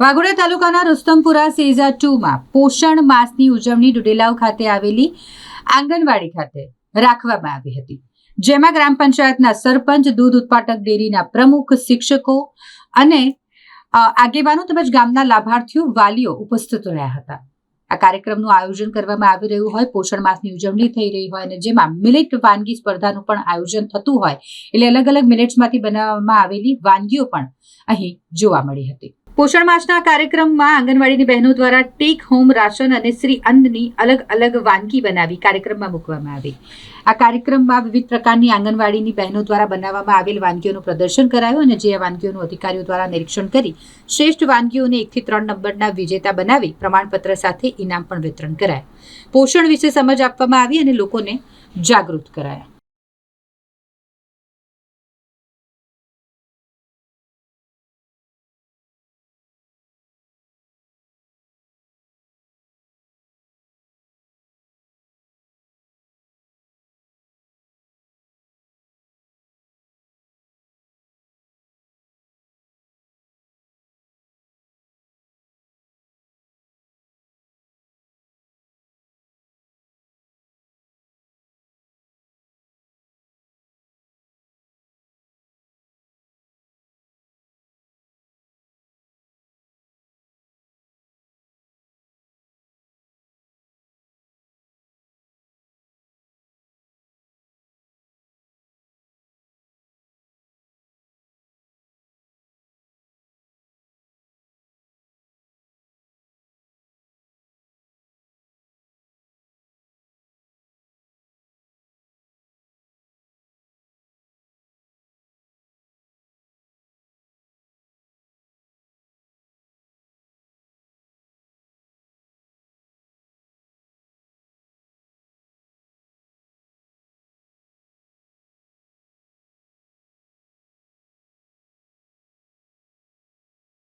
વાઘોડા તાલુકાના રુસ્તમપુરા સેઝા ટુમાં પોષણ માસની ઉજવણી ડુડેલાવ ખાતે આવેલી આંગણવાડી ખાતે રાખવામાં આવી હતી, જેમાં ગ્રામ પંચાયતના સરપંચ, દૂધ ઉત્પાદક ડેરીના પ્રમુખ, શિક્ષકો અને આગેવાનો તેમજ ગામના લાભાર્થીઓ, વાલીઓ ઉપસ્થિત રહ્યા હતા. આ કાર્યક્રમનું આયોજન કરવામાં આવી રહ્યું હોય, પોષણ માસની ઉજવણી થઈ રહી હોય અને જેમાં મિલેટ વાનગી સ્પર્ધાનું પણ આયોજન થતું હોય, એટલે અલગ અલગ મિલેટ્સમાંથી બનાવવામાં આવેલી વાનગીઓ પણ અહીં જોવા મળી હતી. પોષણ માસના કાર્યક્રમમાં આંગણવાડીની બહેનો દ્વારા ટેક હોમ રાશન અને શ્રી અન્નની અલગ અલગ વાનગી બનાવી કાર્યક્રમમાં મૂકવામાં આવી. આ કાર્યક્રમમાં વિવિધ પ્રકારની આંગણવાડીની બહેનો દ્વારા બનાવવામાં આવેલ વાનગીઓનું પ્રદર્શન કરાયું અને જે વાનગીઓનું અધિકારીઓ દ્વારા નિરીક્ષણ કરી શ્રેષ્ઠ વાનગીઓને એકથી ત્રણ નંબરના વિજેતા બનાવી પ્રમાણપત્ર સાથે ઇનામ પણ વિતરણ કરાયા. પોષણ વિશે સમજ આપવામાં આવી અને લોકોને જાગૃત કરાયા.